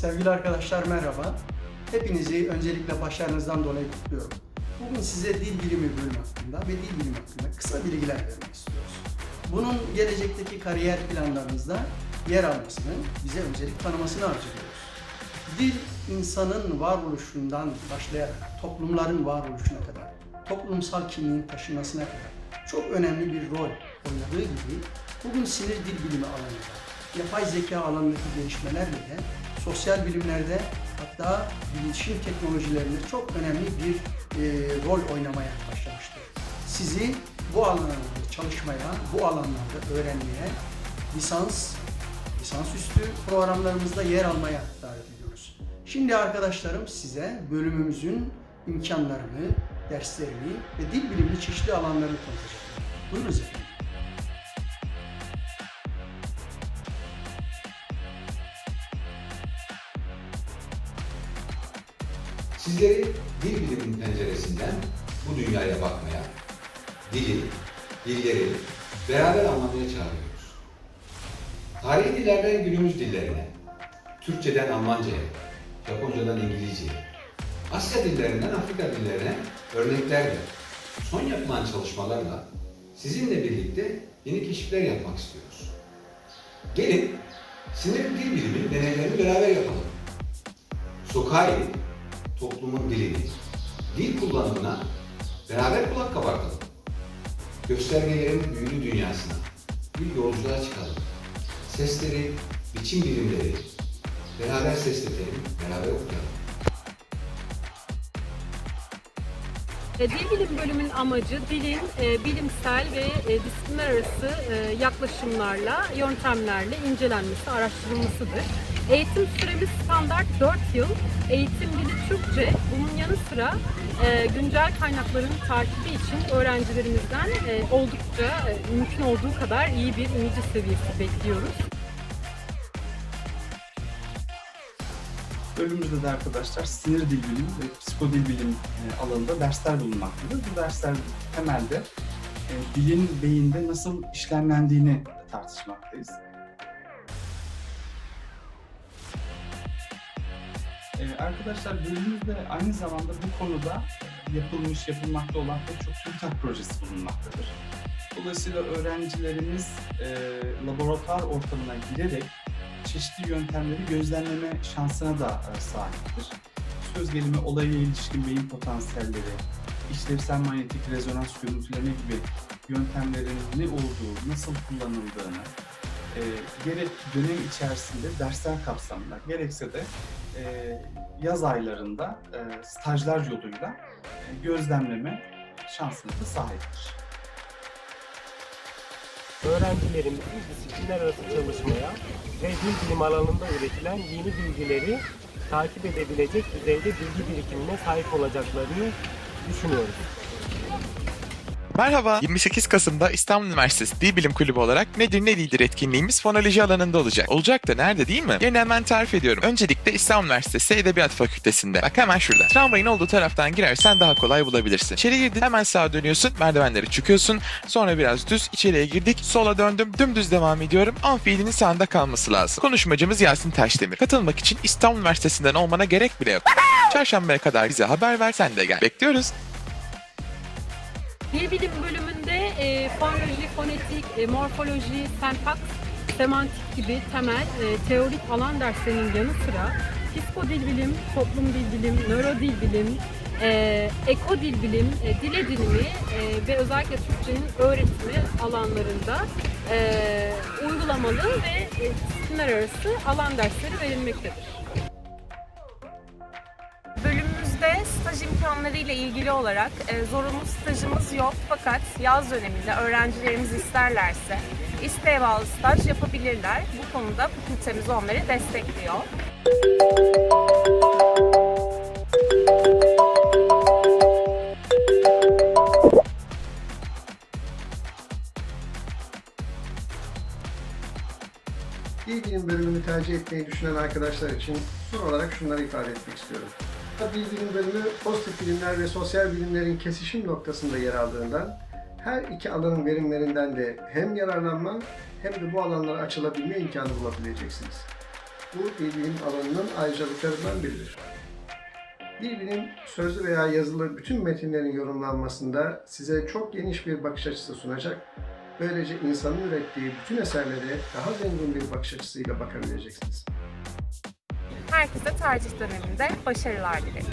Sevgili arkadaşlar merhaba. Hepinizi öncelikle başarınızdan dolayı kutluyorum. Bugün size dil bilimi bölümü hakkında ve dil bilimi hakkında kısa bilgiler vermek istiyoruz. Bunun gelecekteki kariyer planlarınızda yer almasını, bize öncelik tanımasını arzuluyoruz. Dil insanın varoluşundan başlayarak toplumların varoluşuna kadar, toplumsal kimliğin taşınmasına kadar çok önemli bir rol oynadığı gibi bugün sinir dil bilimi alanında, yapay zeka alanındaki gelişmelerle de sosyal bilimlerde hatta bilişim teknolojilerinde çok önemli bir e, rol oynamaya başlamıştır. Sizi bu alanlarda çalışmaya, bu alanlarda öğrenmeye, lisans, lisansüstü programlarımızda yer almaya davet ediyoruz. Şimdi arkadaşlarım size bölümümüzün imkanlarını, derslerini ve dil bilimli çeşitli alanlarını tanıtacaklar. Buyurunuz efendim. Sizleri dil biliminin penceresinden bu dünyaya bakmaya, dili, dilleri beraber anlamaya çağırıyoruz. Tarihi dillerden günümüz dillerine, Türkçeden Almanca'ya, Japoncadan İngilizce'ye, Asya dillerinden Afrika dillerine örneklerle, son yapılan çalışmalarla sizinle birlikte yeni keşifler yapmak istiyoruz. Gelin sinir dil bilimi deneylerini beraber yapalım. Sokağa inip toplumun dilini, dil kullanımına beraber kulak kabartalım. Göstergelerin büyülü dünyasına bir yolculuğa çıkalım. Sesleri, biçim bilimleri beraber sesletelim, beraber okuyalım. E, Dil bilim bölümün amacı dilin e, bilimsel ve e, disiplinler arası e, yaklaşımlarla, yöntemlerle incelenmesi, araştırılmasıdır. Eğitim süremiz standart 4 yıl. Eğitim dili Türkçe. Bunun yanı sıra e, güncel kaynakların takibi için öğrencilerimizden e, oldukça e, mümkün olduğu kadar iyi bir İngilizce seviyesi bekliyoruz. Bölümümüzde de arkadaşlar sinir dil bilimi ve psikodil bilim e, alanında dersler bulunmaktadır. Bu dersler temelde e, dilin beyinde nasıl işlemlendiğini tartışmaktayız. E, arkadaşlar bölümümüzde aynı zamanda bu konuda yapılmış, yapılmakta olan pek çok TÜBİTAK projesi bulunmaktadır. Dolayısıyla öğrencilerimiz e, laboratuvar ortamına girerek çeşitli yöntemleri gözlemleme şansına da e, sahiptir. Söz gelimi olaya ilişkin beyin potansiyelleri, işlevsel manyetik rezonans görüntüleme gibi yöntemlerin ne olduğu, nasıl kullanıldığını, e, gerek dönem içerisinde dersler kapsamında, gerekse de e, yaz aylarında e, stajlar yoluyla e, gözlemleme şansına da sahiptir. öğrencilerimizin disiplinler arası çalışmaya ve dil bilim alanında üretilen yeni bilgileri takip edebilecek düzeyde bilgi birikimine sahip olacaklarını düşünüyoruz. Merhaba. 28 Kasım'da İstanbul Üniversitesi Dil Bilim Kulübü olarak Nedir Ne Değildir etkinliğimiz fonoloji alanında olacak. Olacak da nerede değil mi? Yerini hemen tarif ediyorum. Öncelikle İstanbul Üniversitesi Edebiyat Fakültesi'nde. Bak hemen şurada. Tramvayın olduğu taraftan girersen daha kolay bulabilirsin. İçeri girdin hemen sağa dönüyorsun. Merdivenleri çıkıyorsun. Sonra biraz düz içeriye girdik. Sola döndüm. Dümdüz devam ediyorum. Amfiyelinin sağında kalması lazım. Konuşmacımız Yasin Taşdemir. Katılmak için İstanbul Üniversitesi'nden olmana gerek bile yok. Çarşambaya kadar bize haber ver sen de gel. Bekliyoruz. Dil bilim bölümünde e, fonoloji, fonetik, e, morfoloji, sentaks, semantik gibi temel e, teorik alan derslerinin yanı sıra psikodil bilim, toplum dil bilim, nörodil bilim, e, eko dil bilim, e, dil edinimi e, ve özellikle Türkçenin öğretimi alanlarında e, uygulamalı ve e, disiplinler arası alan dersleri verilmektedir. Bölümümüzde staj imkanları ile ilgili olarak e, zorunlu stajımız yok fakat yaz döneminde öğrencilerimiz isterlerse isteğe bağlı staj yapabilirler. Bu konuda fakültemiz onları destekliyor. Dil bilim bölümünü tercih etmeyi düşünen arkadaşlar için son olarak şunları ifade etmek istiyorum. Dil bilim bölümü pozitif bilimler ve sosyal bilimlerin kesişim noktasında yer aldığından her iki alanın verimlerinden de hem yararlanma hem de bu alanlara açılabilme imkanı bulabileceksiniz. bu dil bilim alanının ayrıcalıklarından biridir. Dil bilim sözlü veya yazılı bütün metinlerin yorumlanmasında size çok geniş bir bakış açısı sunacak. Böylece insanın ürettiği bütün eserlere daha zengin bir bakış açısıyla bakabileceksiniz. Herkese tercih döneminde başarılar dilerim.